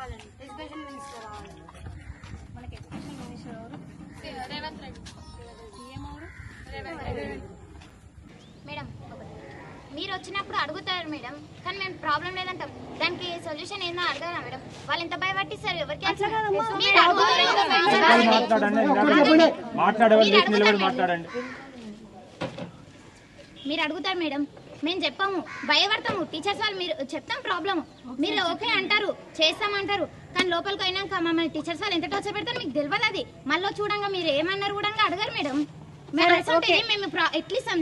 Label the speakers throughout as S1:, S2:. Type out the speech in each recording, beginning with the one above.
S1: రావాలండి education minister రావాలి
S2: మనకి ఎడ్యుకేషన్ మినిస్టర్ ఎవరు
S1: రేవంత్ రెడ్డి.
S2: సీఎం ఎవరు?
S3: మేడం. మీరు వచ్చినప్పుడు అడుగుతారు మేడం కానీ మేము ప్రాబ్లం లేదంటాం. దానికి సొల్యూషన్ ఏందో అడగరా మేడం? వాళ్ళు ఎంత భయపట్టిస్తారు ఎవరికి. మీరు అడుగుతారు మేడం. మేము చెప్పాము భయపడతాము. టీచర్స్ వాళ్ళు మీరు చెప్తాం ప్రాబ్లమ్ మీరు ఓకే అంటారు చేస్తామంటారు. కానీ లోపలికి అయినాక మమ్మల్ని టీచర్స్ వాళ్ళు ఎంత టార్చర్ పెడతారు మీకు తెలియదు అది. మళ్ళీ చూడంగా మీరు ఏమన్నారు కూడా అడగరు మేడం. మేము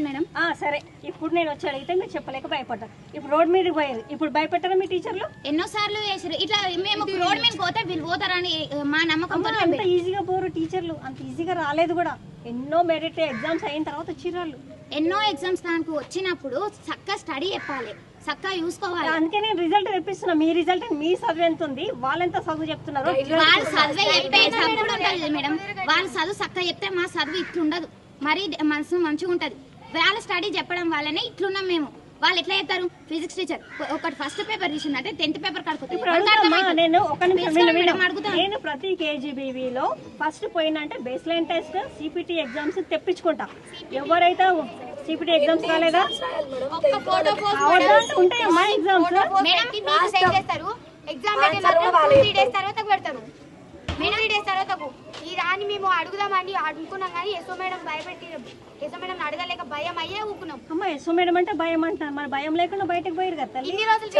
S3: మేడం.
S2: ఆ, సరే. ఇప్పుడు నేను వచ్చి అడిగితే మీరు చెప్పలేక భయపడ్డారు. ఇప్పుడు రోడ్ మీదకి పోయారు. ఇప్పుడు భయపెట్టారా మీ టీచర్లు
S3: ఎన్నో సార్లు వేసారు ఇట్లా మేము రోడ్ మీద పోతే వీళ్ళు పోతారని మా నమ్మకంతో
S2: అమ్మా, అంత ఈజీగా పోరు టీచర్లు అంత ఈజీగా రాలేదు కూడా. ఎన్నో మెరిట్ ఎగ్జామ్స్ అయిన తర్వాత వచ్చిర్రు వాళ్ళు.
S3: ఎన్నో ఎగ్జామ్స్ దానికి వచ్చినప్పుడు చక్కగా స్టడీ చెప్పాలి చక్కగా చూసుకోవాలి.
S2: అందుకే నేను రిజల్ట్ తెప్పిస్తున్నా. మీ రిజల్ట్ మీ చదువు ఎంత ఉంది వాళ్ళెంత చదువు చెప్తున్నారు?
S3: వాళ్ళు చదివే చెప్పే చదువు ఉంటుంది మేడం. వాళ్ళు చదువు చక్కగా చెప్తే మా చదువు ఇట్లుండదు. మరీ మనసు మంచిగా ఉంటది. వాళ్ళ స్టడీ చెప్పడం వల్లనే ఇట్లున్నాం మేము. వాళ్ళు ఎట్లా చెప్తారు? Physics teacher. ఒకటి ఫస్ట్ పేపర్ తీసిందంటే టెన్త్ పేపర్
S2: నేను ప్రతి కేజీబీవీలో first పోయినంటే base line test CPT exams తెప్పించుకుంటా. ఎవరైతే సిపిటి ఎగ్జామ్స్ రాలేదా? ఉంటాయమ్మా ఎగ్జామ్స్
S3: మేడం. మీకు సెండ్ చేస్తారు. ఎగ్జామ్ త్రీ డేస్ తర్వాత పెడతారు
S1: మేడం డేస్ తర్వాత ఈ రాని మేము అడుగుదామని అనుకున్నాం కానీ ఎస్ఓ మేడం భయపెట్టి ఎస్ఓ మేడం అడగలేక భయం అయ్యే ఊకున్నాం.
S2: అమ్మ ఎస్ఓ మేడం అంటే భయం అంటారు మరి భయం లేకుండా బయటకు పోయారు కదా తల్లి?
S1: ఇన్ని రోజులు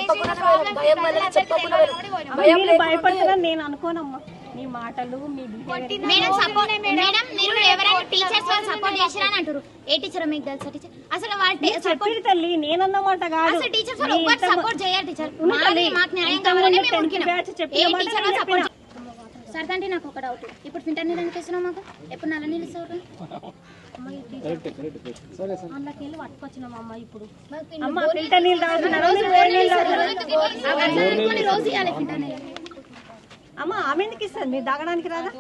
S2: నేను అనుకోనమ్మా. మీ మాటలు మీ
S3: మేడం సపోర్ట్ మేడం మీరు ఎవరైనా టీచర్స్ వాళ్ళు సపోర్ట్ చేసిరా అని అంటారు ఏ టీచర్ మీకు తెలుసా? టీచర్ అసలు వాళ్ళు సపోర్ట్
S2: చెప్పిరు తల్లి నేనన్నమాట కాదు.
S3: అసలు టీచర్స్ వాళ్ళు
S2: మీ
S3: ఒక్కటి
S2: ఇంతమ-
S3: సపోర్ట్ చేయాలి టీచర్ మాకు న్యాయం
S2: ఇంతమంది
S3: కావాలని మేము
S2: 10th
S3: ఉరికినాం.
S2: బ్యాచ్ చెప్పిన
S3: ఏ
S2: మాట
S3: టీచర్
S2: నేను
S3: సపోర్ట్
S2: చెప్పిన.
S3: సరే అంటే నాకు ఒక డౌట్ ఇప్పుడు ఫిల్టర్ నీళ్ళు ఎందుకు ఇస్తున్నావు మాకు? ఎప్పుడు నల్ల నీళ్ళు ఇస్తావు
S2: అందులోకి వెళ్ళి పట్టుకొచ్చినాం అమ్మ ఇప్పుడు. అమ్మ ఫిల్టర్ నీళ్ళు తాగుతున్నారు
S3: రోజు ఇవ్వాలి ఫిల్టర్ నీళ్ళు
S2: అమ్మ ఆమె ఎందుకు ఇస్తుంది? మీరు తాగడానికి రాదా?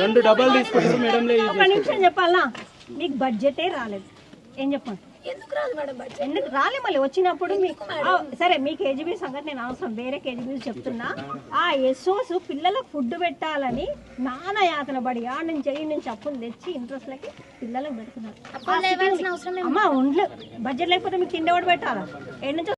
S4: రెండు డబ్బాలు తీసుకుంటారు మేడం
S2: ఒక నిమిషం చెప్పాలా? మీకు బడ్జెటే రాలేదు. ఏం చెప్పండి ఎందుకు రాదు మేడం ఎందుకు రాలే మళ్ళీ వచ్చినప్పుడు మీ ఆ, సరే మీ కేజీబీ సంగతి నేను అవసరం వేరే కేజీబీ చెప్తున్నా. ఆ ఎస్ఓస్ పిల్లలకు ఫుడ్ పెట్టాలని నానా యాతన పడి ఆ నుంచి ఈ నుంచి అప్పులు తెచ్చి ఇంట్రెస్ట్ లకి పిల్లలకు పెడుతున్నారు అమ్మా ఉండ్లు. బడ్జెట్ లేకపోతే మీకు తిండి పెట్టాలా? నుంచి